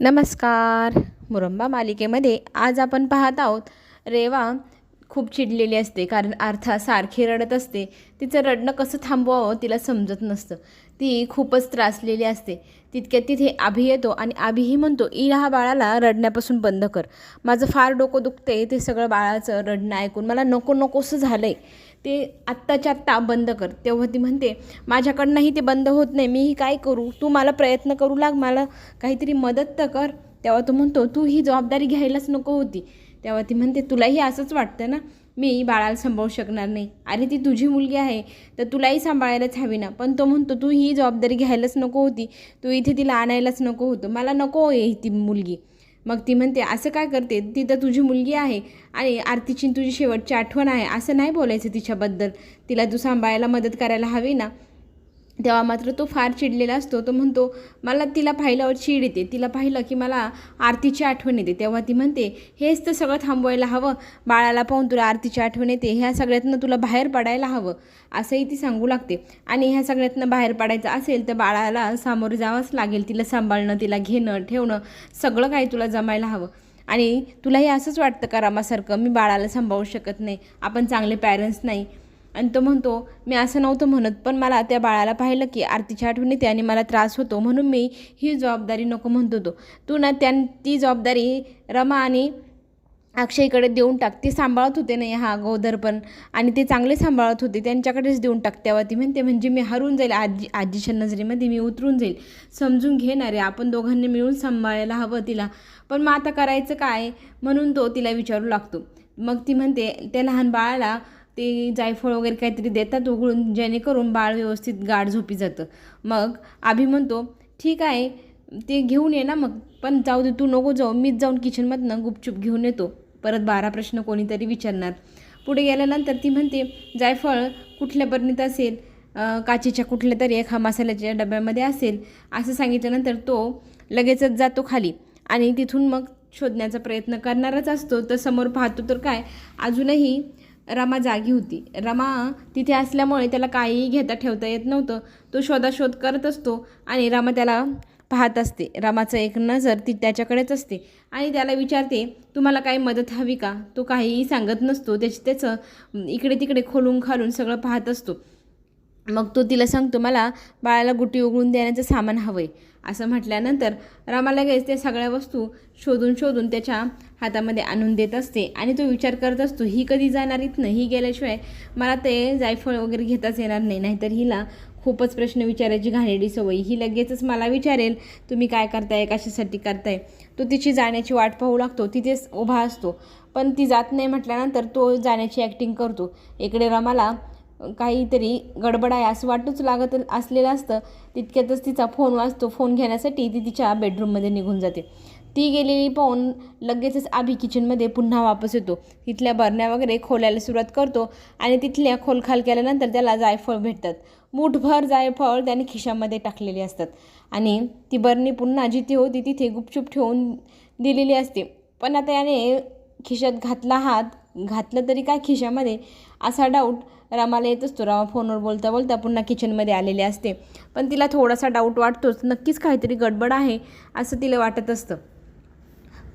नमस्कार. मुरंबा मालिकेमध्ये आज आपण पाहत आहोत रेवा खूप चिडलेली असते कारण अर्थात सारखी रडत असते. तिचं रडणं कसं थांबवावं तिला समजत नसतं. ती खूपच त्रासलेली असते. तितक्यात तिथे आभी येतो आणि आभीही म्हणतो इला बाळाला रडण्यापासून बंद कर. माझं फार डोकं दुखते ते सगळं बाळाचं रडणं ऐकून. मला नको नकोसं झालं आहे ते आत्ताच्या आत्ता बंद कर. तेव्हा ती म्हणते माझ्याकडनंही ते बंद होत नाही. मीही काय करू? तू मला प्रयत्न करू लाग. मला काहीतरी मदत तर कर. तेव्हा तो म्हणतो तू ही जबाबदारी घ्यायलाच नको होती. तेव्हा ती म्हणते तुलाही असंच वाटतं ना? मी बाळाला सांभाळू शकणार नाही. अरे ती तुझी मुलगी आहे तर तुलाही सांभाळायलाच हवी ना. पण तो म्हणतो तू ही जबाबदारी घ्यायलाच नको होती. तू इथे तिला आणायलाच नको होतं. मला नको आहे ती मुलगी. मग ती म्हणते असं काय करते? ती तर तुझी मुलगी आहे आणि आरतीची तुझी शेवटची आठवण आहे. असं नाही बोलायचं तिच्याबद्दल. तिला तू सांभाळायला मदत करायला हवी ना? तेव्हा मात्र तो फार चिडलेला असतो. तो म्हणतो मला तिला पाहिल्यावर चीड येते. तिला पाहिलं की मला आरतीची आठवण येते. तेव्हा ती म्हणते हेच तर सगळं थांबवायला हवं. बाळाला पाहून तुला आरतीची आठवण येते. ह्या सगळ्यातनं तुला बाहेर पडायला हवं. असंही ती सांगू लागते. आणि ह्या सगळ्यातनं बाहेर पडायचं असेल तर बाळाला सामोरं जावंच लागेल. तिला सांभाळणं तिला घेणं ठेवणं सगळं काही तुला जमायला हवं. आणि तुलाही असंच वाटतं का रामासारखं? मी बाळाला सांभाळू शकत नाही. आपण चांगले पॅरेंट्स नाही. आणि तो म्हणतो मी असं नव्हतं म्हणत पण मला त्या बाळाला पाहिलं की आरतीच्या आठवण येते आणि मला त्रास होतो. म्हणून मी ही जबाबदारी नको म्हणत होतो. तू ना त्या ती जबाबदारी रमा आणि अक्षयकडे देऊन टाक. ते सांभाळत होते नाही हा अगोदर पण. आणि ते चांगले सांभाळत होते. त्यांच्याकडेच देऊन टाक तेव्हा ती म्हणते म्हणजे मी हरून जाईल. आजी आजीच्या नजरेमध्ये मी उतरून जाईल. समजून घेणारे. आपण दोघांनी मिळून सांभाळायला हवं तिला. पण मग आता करायचं काय? म्हणून तो तिला विचारू लागतो. मग ती म्हणते त्या लहान बाळाला ते जायफळ वगैरे काहीतरी देतात उघडून जेणेकरून बाळ व्यवस्थित गाढ झोपी जातं. मग आभी म्हणतो ठीक आहे ते घेऊन ये ना मग. पण जाऊ दे तू नको जाऊ. मीच जाऊन किचनमधनं गुपचूप घेऊन येतो. परत बारा प्रश्न कोणीतरी विचारणार. पुढे गेल्यानंतर ती म्हणते जायफळ कुठल्या बरणीत असेल? काचेच्या कुठल्या तरी एका मसाल्याच्या डब्यामध्ये असेल? असं सांगितल्यानंतर तो लगेचच जातो खाली. आणि तिथून मग शोधण्याचा प्रयत्न करणारच असतो. तर समोर पाहतो तर काय अजूनही रमा जागी होती. रमा तिथे असल्यामुळे त्याला काहीही घेता ठेवता येत नव्हतं. तो शोधाशोध करत असतो आणि रमा त्याला पाहत असते. रमाचं एक नजर ती त्याच्याकडेच असते आणि त्याला विचारते तुम्हाला काही मदत हवी का? तो काहीही सांगत नसतो. त्याची त्याचं इकडे तिकडे खोलून खालून सगळं पाहत असतो. मग तो तिला सांगतो मला बाळाला गुटी उघडून देण्याचं सामान हवं आहे असं म्हटल्यानंतर रामाला लगेच त्या सगळ्या वस्तू शोधून शोधून त्याच्या हातामध्ये आणून देत असते आणि तो विचार करत असतो ही कधी जाणार इथनं? ही गेल्याशिवाय मला ते जायफळ वगैरे घेताच येणार नाही नाहीतर हिला खूपच प्रश्न विचारायची घाणेडी सवय. ही लगेचच मला विचारेल तुम्ही काय करताय? कशासाठी करताय? तो तिची जाण्याची वाट पाहू लागतो तिथेच उभा असतो. पण ती जात नाही म्हटल्यानंतर तो जाण्याची ॲक्टिंग करतो. इकडे रमाला काहीतरी गडबड आहे असं वाटूच लागत असलेलं असतं. तितक्यातच तिचा फोन वाजतो. फोन घेण्यासाठी ती तिच्या बेडरूममध्ये निघून जाते. ती गेलेली पाहून लगेचच आभी किचनमध्ये पुन्हा वापस येतो. तिथल्या बरण्या वगैरे खोलायला सुरुवात करतो आणि तिथल्या खोलखाल केल्यानंतर त्याला जायफळ भेटतात. मूठभर जायफळ त्याने खिशामध्ये टाकलेली असतात. आणि ती बरणी पुन्हा जिथे होती तिथे गुपचूप ठेवून दिलेली असते. पण आता याने खिशात घातला हात. घातलं तरी काय खिशामध्ये? असा डाऊट रामाला येत असतो रामा फोनवर बोलता बोलता पुन्हा किचनमध्ये आलेले असते. पण तिला थोडासा डाऊट वाटतोच. नक्कीच काहीतरी गडबड आहे असं तिला वाटत असतं.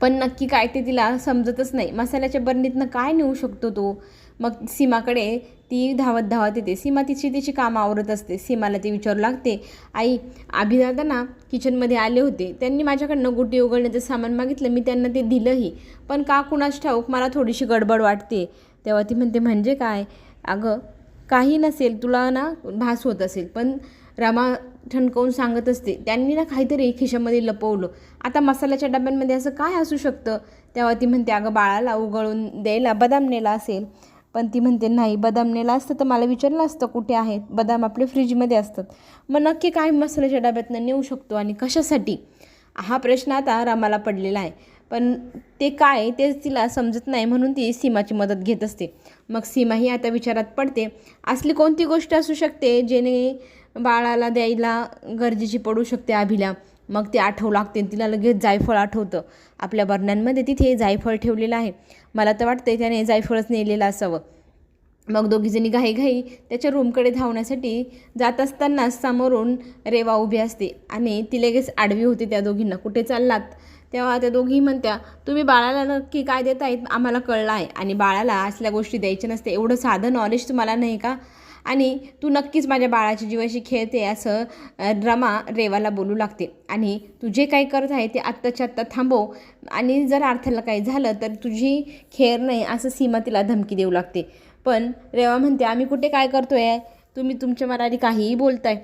पण नक्की काय ते तिला समजतच नाही. मसाल्याच्या बरणीतनं काय नेऊ शकतो तो? मग सीमाकडे ती धावत धावत येते. सीमा तिची तिची कामं आवरत असते. सीमाला ती विचारू लागते. आई अभिदादा ना किचनमध्ये आले होते. त्यांनी माझ्याकडनं गुटी उघडण्याचं सामान मागितलं. मी त्यांना ते दिलंही. पण का कुणाच ठाऊक? मला थोडीशी गडबड वाटते. तेव्हा ती म्हणते म्हणजे काय? अगं काही नसेल तुला ना भास होत असेल. पण रमा ठणकावून सांगत असते त्यांनी ना काहीतरी खिशामध्ये लपवलं. आता मसाल्याच्या डब्यांमध्ये असं काय असू शकतं? तेव्हा ती म्हणते अगं बाळाला उगळून द्यायला बदाम नेला असेल. पण ती म्हणते नाही बदाम नेला असतं तर मला विचारलं असतं कुठे आहेत? बदाम आपले फ्रीजमध्ये असतात. मग नक्की काय मसाल्याच्या डब्यातनं नेऊ शकतो आणि कशासाठी? हा प्रश्न आता रामाला पडलेला आहे. पण ते काय तेच तिला समजत नाही म्हणून ती सीमाची मदत घेत असते. मग सीमा ही आता विचारात पडते. असली कोणती गोष्ट असू शकते जेणे बाळाला द्यायला गरजेची पडू शकते आभीला. मग ते आठवू लागते तिला लगेच जायफळ आठवतं. आपल्या बरण्यांमध्ये तिथे जायफळ ठेवलेलं आहे. मला तर वाटतं त्याने जायफळच नेलेलं असावं. मग दोघीजणी घाईघाई त्याच्या रूमकडे धावण्यासाठी जात असताना समोरून रेवा उभी असते आणि ती लगेच आडवी होती त्या दोघींना. कुठे चाललात? तेव्हा त्या दोघी म्हणत्या तुम्ही बाळाला नक्की काय देत आहेत आम्हाला कळलं आहे आणि बाळाला असल्या गोष्टी द्यायच्या नसते. एवढं साधं नॉलेज तुम्हाला नाही का? आणि तू नक्कीच माझ्या बाळाच्या जीवाशी खेळते असं रमा रेवाला बोलू लागते. आणि तू जे काही करत आहे ते आत्ताच्या आत्ता थांबव. आणि जर अर्थाला काही झालं तर तुझी खेळ नाही असं सीमा तिला धमकी देऊ लागते. पण रेवा म्हणते आम्ही कुठे काय करतो आहे तुम्ही तुमच्या मराठी काहीही बोलताय.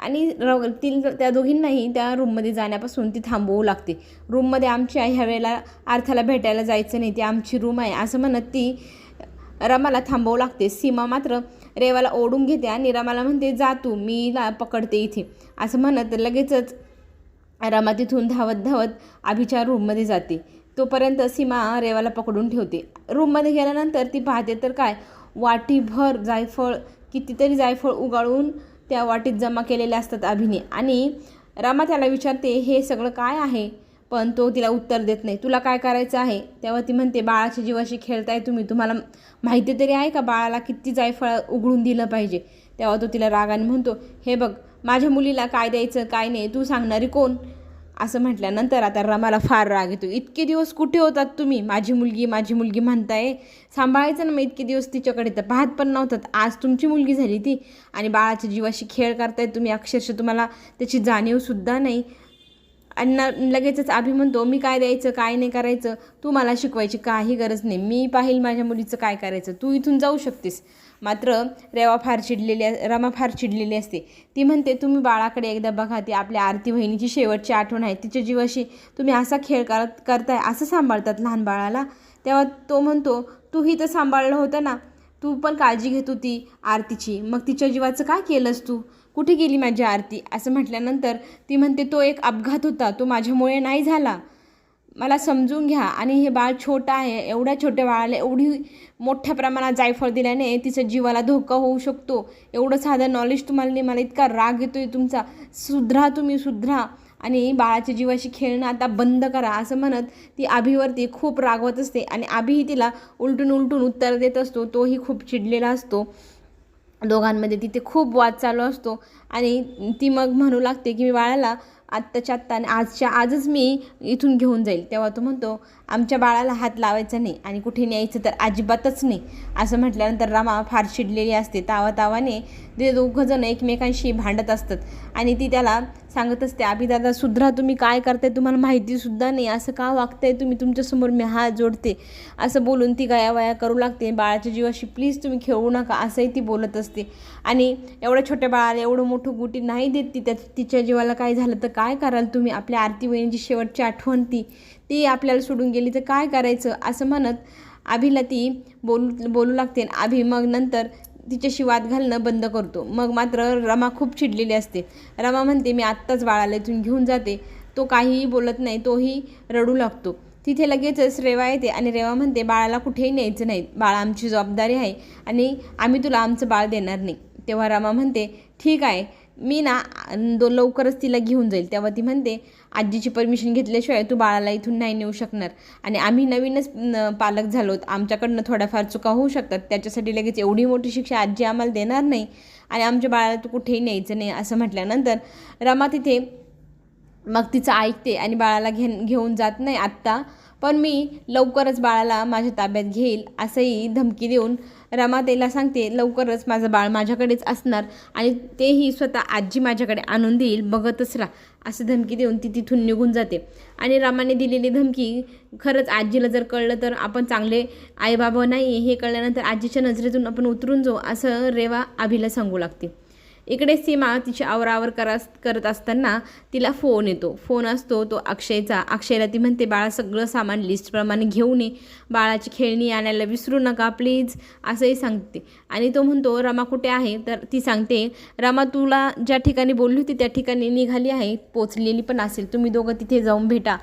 आणि र ती त्या दोघींनाही त्या रूममध्ये जाण्यापासून ती थांबवू लागते. रूममध्ये आमची आई ह्या वेळेला अर्थाला भेटायला जायचं नाही ती आमची रूम आहे. असं म्हणत ती रमाला थांबवू लागते. सीमा मात्र रेवाला ओढून घेते आणि रमाला म्हणते जा तू मीला पकडते इथे. असं म्हणत लगेचच रमा तिथून धावत धावत आभीच्या रूममध्ये जाते. तोपर्यंत सीमा रेवाला पकडून ठेवते. रूममध्ये गेल्यानंतर ती पाहते तर काय वाटीभर जायफळ कितीतरी जायफळ उगाळून त्या वाटीत जमा केलेल्या असतात अभिने आणि रमा त्याला विचारते हे सगळं काय आहे? पण तो तिला उत्तर देत नाही. तुला काय करायचं आहे? तेव्हा ती म्हणते बाळाच्या जीवाशी खेळताय तुम्ही. तुम्हाला माहिती तरी आहे का बाळाला किती जायफळ उघडून दिलं पाहिजे? तेव्हा तो तिला रागाने म्हणतो हे बघ माझ्या मुलीला काय द्यायचं काय नाही? तू सांगणारी कोण? असं म्हटल्यानंतर आता रमाला फार राग येतो. इतके दिवस कुठे होतात तुम्ही? माझी मुलगी माझी मुलगी म्हणताय. सांभाळायचं ना मग इतके दिवस तिच्याकडे तर पाहत पण नव्हतात. आज तुमची मुलगी झाली ती आणि बाळाच्या जीवाशी खेळ करताय तुम्ही. अक्षरशः तुम्हाला त्याची जाणीवसुद्धा नाही. आणि न- लगेचच आभी म्हणतो मी काय द्यायचं काय नाही करायचं? तू मला शिकवायची काही गरज नाही. मी पाहिल माझ्या मुलीचं काय करायचं? तू इथून जाऊ शकतेस. मात्र रेवा फार चिडलेली रमा फार चिडलेली असते. ती म्हणते तुम्ही बाळाकडे एकदा बघा ती आपल्या आरती बहिणीची शेवटची आठवण आहे. तिच्या जीवाशी तुम्ही असा खेळ करत करताय असं सांभाळतात लहान बाळाला. तेव्हा तो म्हणतो तूही तर सांभाळलं होतं ना. तू पण काळजी घेत होती आरतीची. मग तिच्या जीवाचं काय केलंस तू? कुठे गेली माझी आरती? असं म्हटल्यानंतर ती म्हणते तो एक अपघात होता. तो माझ्यामुळे नाही झाला. मला समजून घ्या. आणि हे बाळ छोटं आहे एवढ्या छोट्या बाळाला एवढी मोठ्या प्रमाणात जायफळ दिल्याने तिच्या जीवाला धोका होऊ शकतो. एवढं साधं नॉलेज तुम्हाला नाही मला इतका राग येतो आहे तुमचा. सुधरा तुम्ही सुधरा. आणि बाळाच्या जीवाशी खेळणं आता बंद करा असं म्हणत ती आभीवरती खूप रागवत असते. आणि आभीही तिला उलटून उलटून उत्तर देत असतो. तोही खूप चिडलेला असतो. दोघांमध्ये तिथे खूप वाद चालू असतो. आणि ती मग म्हणू लागते की मी बाळाला आत्ताच्या आत्ता आणि आजच्या आजच मी इथून घेऊन जाईल. तेव्हा तो म्हणतो आमच्या बाळाला हात लावायचा नाही आणि कुठे न्यायचं तर अजिबातच नाही. असं म्हटल्यानंतर रामा फार चिडलेली असते. तावा तावाने ते दोघंजण एकमेकांशी भांडत असतात आणि ती त्याला सांगत असते अभिदादा सुधरा तुम्ही काय करताय? तुम्हाला माहितीसुद्धा नाही. असं का वागताय तुम्ही? तुमच्यासमोर मी हात जोडते. असं बोलून ती गयावया करू लागते. बाळाच्या जीवाशी प्लीज तुम्ही खेळू नका. असंही ती बोलत असते. आणि एवढ्या छोट्या बाळाला एवढं मोठं गुटी नाही देत ती. त्या तिच्या जीवाला काय झालं तर काय कराल तुम्ही? आपल्या आरती वहिनीची शेवटची आठवण ती. ती आपल्याला सोडून गेली तर काय करायचं? असं म्हणत आभीला ती बोलू बोलू लागते आणि आभी मग नंतर तिच्याशी वाद घालणं बंद करतो. मग मात्र रमा खूप चिडलेली असते. रमा म्हणते मी आत्ताच बाळाला इथून घेऊन जाते. तो काहीही बोलत नाही तोही रडू लागतो. तिथे लगेचच रेवा येते आणि रेवा म्हणते बाळाला कुठेही न्यायचं नाही. बाळ आमची जबाबदारी आहे आणि आम्ही तुला आमचं बाळ देणार नाही. तेव्हा रमा म्हणते ठीक आहे. मी ना दो लवकरच तिला घेऊन जाईल. तेव्हा ती म्हणते आजीची परमिशन घेतल्याशिवाय तू बाळाला इथून नाही नेऊ शकणार. आणि आम्ही नवीनच पालक झालोत आमच्याकडनं थोड्याफार चुका होऊ शकतात. त्याच्यासाठी लगेच एवढी मोठी शिक्षा आजी आम्हाला देणार नाही. आणि आमच्या बाळाला तू कुठेही न्यायचं नाही असं म्हटल्यानंतर रमा तिथे मग तिचं ऐकते आणि बाळाला घेऊन जात नाही. आत्ता पण मी लवकरच बाळाला माझ्या ताब्यात घेईल असंही धमकी देऊन रमातेला सांगते लवकरच माझं बाळ माझ्याकडेच असणार आणि तेही स्वतः आजी माझ्याकडे आणून देईल बघतच राहा असं धमकी देऊन ती तिथून निघून जाते. आणि रामाने दिलेली धमकी खरंच आजीला जर कळलं तर आपण चांगले आईबाबा नाही हे कळल्यानंतर आजीच्या नजरेतून आपण उतरून जाऊ असं रेवा आभीला सांगू लागते. इकडे सीमा तिची आवरावर करा करत असताना तिला फोन येतो. फोन असतो तो अक्षयचा. अक्षयला ती म्हणते बाळा सगळं सामान लिस्टप्रमाणे घेऊन ये. बाळाची खेळणी आणायला विसरू नका प्लीज असंही सांगते. आणि तो म्हणतो रमा कुठे आहे? तर ती सांगते रमा तुला ज्या ठिकाणी बोलली होती त्या ठिकाणी निघाली आहे. पोचलेली पण असेल. तुम्ही दोघं तिथे जाऊन भेटा.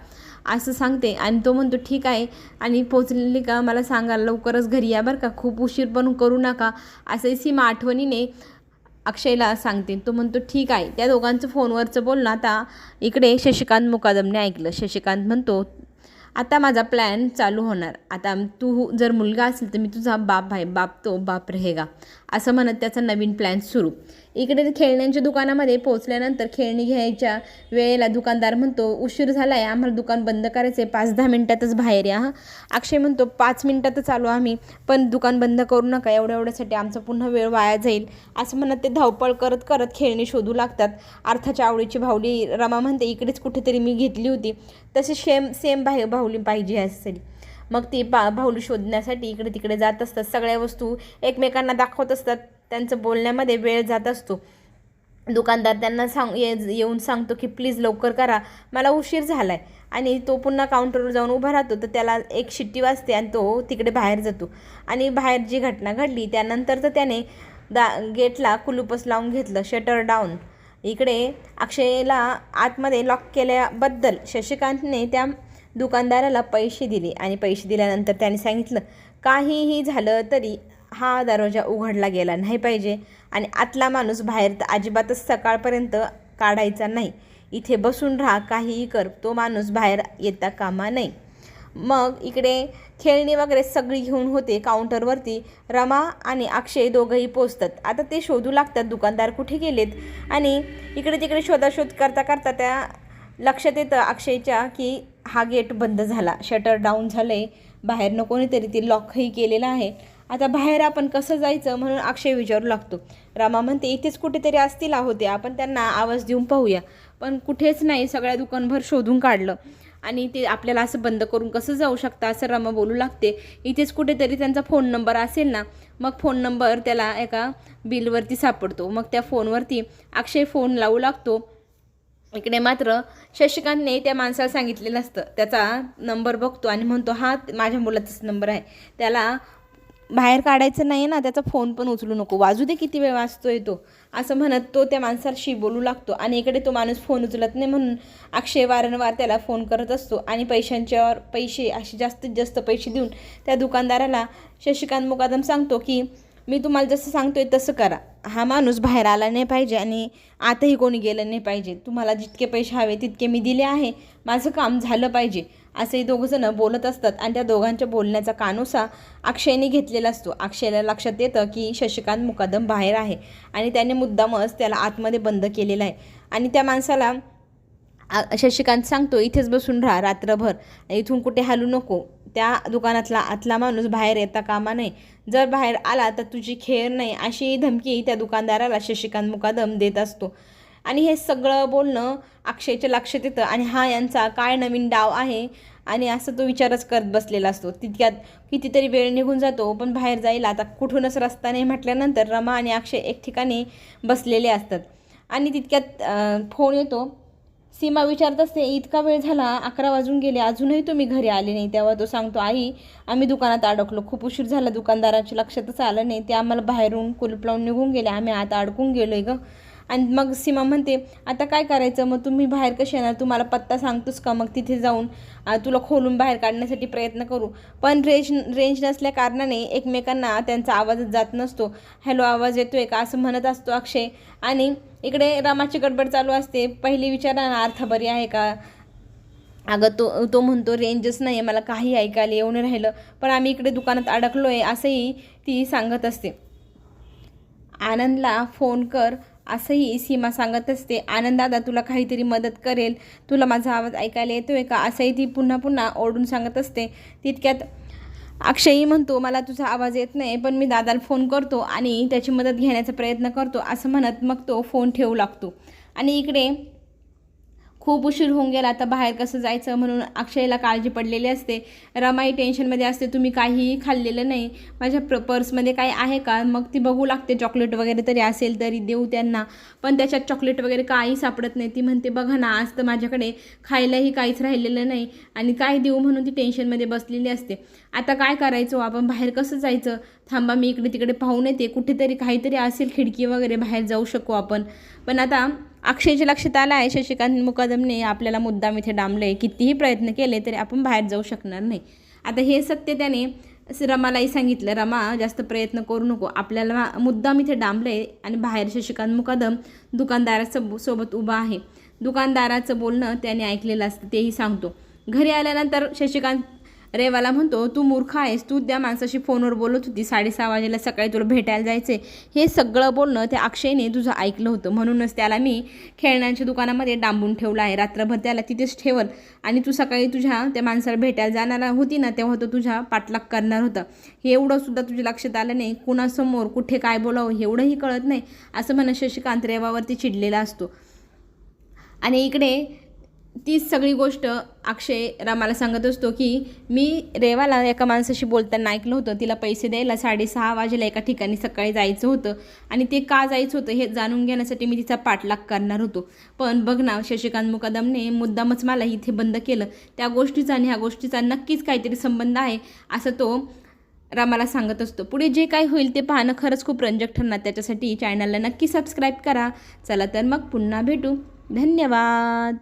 असं सांगते. आणि तो म्हणतो ठीक आहे. आणि पोचलेली का? मला सांगा. लवकरच घरी या बरं का. खूप उशीर पण करू नका. असंही सीमा आठवणीने अक्षयला सांगते. तो म्हणतो ठीक आहे. त्या दोघांचं फोनवरचं बोलणं आता इकडे शशिकांत मुकादमने ऐकलं. शशिकांत म्हणतो आता माझा प्लॅन चालू होणार. आता तू जर मुलगा असेल तर मी तुझा बाप आहे. बाप तो बाप रहेगा. असं म्हणत त्याचा नवीन प्लॅन सुरू. इकडे खेळण्यांच्या दुकानामध्ये पोहोचल्यानंतर खेळणी घ्यायच्या वेळेला दुकानदार म्हणतो उशीर झाला आहे आम्हाला दुकान बंद करायचं आहे पाच दहा मिनटातच बाहेर या हां. अक्षय म्हणतो पाच मिनटातच आलो आम्ही पण दुकान बंद करू नका. एवढ्या एवढ्यासाठी आमचा पुन्हा वेळ वाया जाईल. असं म्हणत ते धावपळ करत करत खेळणी शोधू लागतात. अर्थाच्या आवडीची भावली रमा म्हणते इकडेच कुठेतरी मी घेतली होती. तसे सेम सेम भाऊ बाहुली पाहिजे असेल. मग ती बा भाऊली शोधण्यासाठी इकडे तिकडे जात असतात. सगळ्या वस्तू एकमेकांना दाखवत असतात. त्यांचं बोलण्यामध्ये वेळ जात असतो. दुकानदार त्यांना सांग ये येऊन सांगतो की प्लीज लवकर करा. मला उशीर झाला आहे आणि तो पुन्हा काउंटरवर जाऊन उभा राहतो. तर त्याला एक शिट्टी वाजते आणि तो तिकडे बाहेर जातो. आणि बाहेर जी घटना घडली त्यानंतर तर त्याने दा गेटला कुलूपच लावून घेतलं शटर डाऊन इकडे अक्षयला आतमध्ये लॉक केल्याबद्दल शशिकांतने त्या दुकानदाराला पैसे दिले आणि पैसे दिल्यानंतर त्याने सांगितलं काहीही झालं तरी हा दरवाजा उघडला गेला नाही पाहिजे आणि आतला माणूस बाहेर तर अजिबातच सकाळपर्यंत काढायचा नाही. इथे बसून राहा काहीही कर तो माणूस बाहेर येता कामा नाही मग इकडे खेळणी वगैरे सगळी घेऊन होते काउंटरवरती. रमा आणि अक्षय दोघंही पोचतात. आता ते शोधू लागतात दुकानदार कुठे गेलेत आणि इकडे तिकडे शोधाशोध करता करता त्या लक्षात येतं अक्षयच्या की हा गेट बंद झाला. शटर डाऊन झालं आहे बाहेरनं कोणीतरी ते लॉकही केलेलं आहे. आता बाहेर आपण कसं जायचं म्हणून अक्षय विचारू लागतो रामा म्हणते इथेच कुठेतरी असतील होते आपण त्यांना आवाज देऊन पाहूया. पण कुठेच नाही सगळ्या दुकानभर शोधून काढलं. आणि ते आपल्याला असं बंद करून कसं जाऊ शकतं असं रमा बोलू लागते. इथेच कुठेतरी त्यांचा फोन नंबर असेल ना मग फोन नंबर त्याला एका बिलवरती सापडतो. मग त्या फोनवरती अक्षय फोन लावू लागतो. इकडे मात्र शशिकांतने त्या माणसाला सांगितलेलं असतं. त्याचा नंबर बघतो आणि म्हणतो हा माझ्या मुलाचाच नंबर आहे. त्याला बाहेर काढायचं नाही ना त्याचा फोन पण उचलू नको. वाजू दे किती वेळ वाजतोय तो. असं म्हणत तो त्या माणसाशी बोलू लागतो आणि इकडे तो माणूस फोन उचलत नाही म्हणून अक्षय वारंवार त्याला फोन करत असतो आणि पैशांच्यावर पैसे असे जास्तीत जास्त पैसे देऊन त्या दुकानदाराला शशिकांत मुकादम सांगतो की मी तुम्हाला जसं सांगतोय तसं करा. हा माणूस बाहेर आला नाही पाहिजे आणि आताही कोणी गेलं नाही पाहिजे. तुम्हाला जितके पैसे हवे तितके मी दिले आहे. माझं काम झालं पाहिजे. असेही दोघंजणं बोलत असतात आणि त्या दोघांच्या बोलण्याचा कानोसा अक्षयने घेतलेला असतो. अक्षयला लक्षात येतं की शशिकांत मुकादम बाहेर आहे आणि त्याने मुद्दामच त्याला आतमध्ये बंद केलेला आहे. आणि त्या माणसाला शशिकांत सांगतो इथेच बसून राहा रात्रभर. इथून कुठे हालू नको. त्या दुकानातला आतला माणूस बाहेर येता कामा नये. जर बाहेर आला तर तुझी खेळ नाही अशी धमकी त्या दुकानदाराला शशिकांत मुकादम देत असतो. आणि हे सगळं बोलणं अक्षयच्या लक्षात येतं. आणि हा यांचा काय नवीन डाव आहे? आणि असं तो विचारच करत बसलेला असतो. तितक्यात कितीतरी वेळ निघून जातो पण बाहेर जायला आता कुठूनच रस्ता नाही म्हटल्यानंतर रमा आणि अक्षय एक ठिकाणी बसलेले असतात. आणि तितक्यात फोन येतो. सीमा विचारत असते इतका वेळ झाला अकरा वाजून गेले अजूनही तुम्ही घरी आले नाही. तेव्हा तो सांगतो आई आम्ही दुकानात अडकलो. खूप उशीर झाला दुकानदाराच्या लक्षातच आलं नाही. ते आम्हाला बाहेरून कुलूप लावून निघून गेले. आम्ही आता अडकून गेलो आहे गं. आणि मग सीमा म्हणते आता काय करायचं? मग तुम्ही बाहेर कसे येणार? तुम्हाला पत्ता सांगतोस का? मग तिथे जाऊन तुला खोलून बाहेर काढण्यासाठी प्रयत्न करू. पण रेंज रेंज नसल्या कारणाने एकमेकांना त्यांचा आवाजच जात नसतो. हॅलो आवाज येतोय का? असं म्हणत असतो अक्षय. आणि इकडे रामाची गडबड चालू असते. पहिली विचारा अर्थ बरी आहे का? अगं तो तो म्हणतो रेंजच नाही आहे मला काही ऐकायला येऊन राहिलं पण आम्ही इकडे दुकानात अडकलो आहे असंही ती सांगत असते. आनंदला फोन कर असंही सीमा सांगत असते आनंद दादा तुला काहीतरी मदत करेल. तुला माझा आवाज ऐकायला येतो आहे का? असंही ती पुन्हा पुन्हा ओरडून सांगत असते. तितक्यात अक्षयही म्हणतो मला तुझा आवाज येत नाही पण मी दादाला फोन करतो आणि त्याची मदत घेण्याचा प्रयत्न करतो असं म्हणत मग तो फोन ठेवू लागतो. आणि इकडे खूप उशीर होऊन गेला. आता बाहेर कसं जायचं म्हणून अक्षयला काळजी पडलेली असते. रमाई टेन्शनमध्ये असते तुम्ही काहीही खाल्लेलं नाही. माझ्या प्र पर्समध्ये काही आहे का? मग ती बघू लागते. चॉकलेट वगैरे तरी असेल तरी देऊ त्यांना. पण त्याच्यात चॉकलेट वगैरे काही सापडत नाही. ती म्हणते बघा ना आज तर माझ्याकडे खायलाही काहीच राहिलेलं नाही. आणि काय देऊ म्हणून ती टेन्शनमध्ये बसलेली असते. आता काय करायचो हो? आपण बाहेर कसं जायचं? थांबा मी इकडे तिकडे पाहून येते. कुठेतरी काहीतरी असेल खिडकी वगैरे बाहेर जाऊ शकू आपण. पण आता अक्षयच्या लक्षात आलं आहे शशिकांत मुकादमने आपल्याला मुद्दाम इथे डांबले कितीही प्रयत्न केले तरी आपण बाहेर जाऊ शकणार नाही. आता हे सत्य त्याने रमालाही सांगितलं रमा जास्त प्रयत्न करू नको. आपल्याला मुद्दाम इथे डांबले आणि बाहेर शशिकांत मुकादम दुकानदारासोब सोबत उभा आहे. दुकानदाराचं बोलणं त्याने ऐकलेलं असतं तेही सांगतो. घरी आल्यानंतर शशिकांत रेवाला म्हणतो तू मूर्ख आहेस. तू त्या माणसाशी फोनवर बोलत होती. साडेसहा वाजेला सकाळी तुला भेटायला जायचे हे सगळं बोलणं त्या अक्षयने तुझं ऐकलं होतं. म्हणूनच त्याला मी खेळण्यांच्या दुकानामध्ये डांबून ठेवलं आहे. रात्रभर त्याला तिथेच ठेवल. आणि तू सकाळी तुझ्या त्या माणसाला भेटायला जाणार होती ना तेव्हा तो तुझ्या पाठलाग करणार होता. हे एवढं सुद्धा तुझ्या लक्षात आलं नाही. कुणासमोर कुठे काय बोलावं एवढंही कळत नाही असं म्हणत शशिकांत रेवावरती चिडलेला असतो. आणि इकडे तीच सगळी गोष्ट अक्षय रामाला सांगत असतो की मी रेवाला एका माणसाशी बोलताना ऐकलं होतं तिला पैसे द्यायला साडेसहा वाजेला एका ठिकाणी सकाळी जायचं होतं आणि ते का जायचं होतं हे जाणून घेण्यासाठी मी तिचा पाठलाग करणार होतो. पण बघ ना शशिकांत मुकादमने मुद्दामच मला इथे बंद केलं. त्या गोष्टीचा आणि ह्या गोष्टीचा नक्कीच काहीतरी संबंध आहे असं तो रामाला सांगत असतो. पुढे जे काय होईल ते पाहणं खरंच खूप रंजक ठरणार. त्याच्यासाठी चॅनलला नक्की सबस्क्राईब करा. चला तर मग पुन्हा भेटू. धन्यवाद!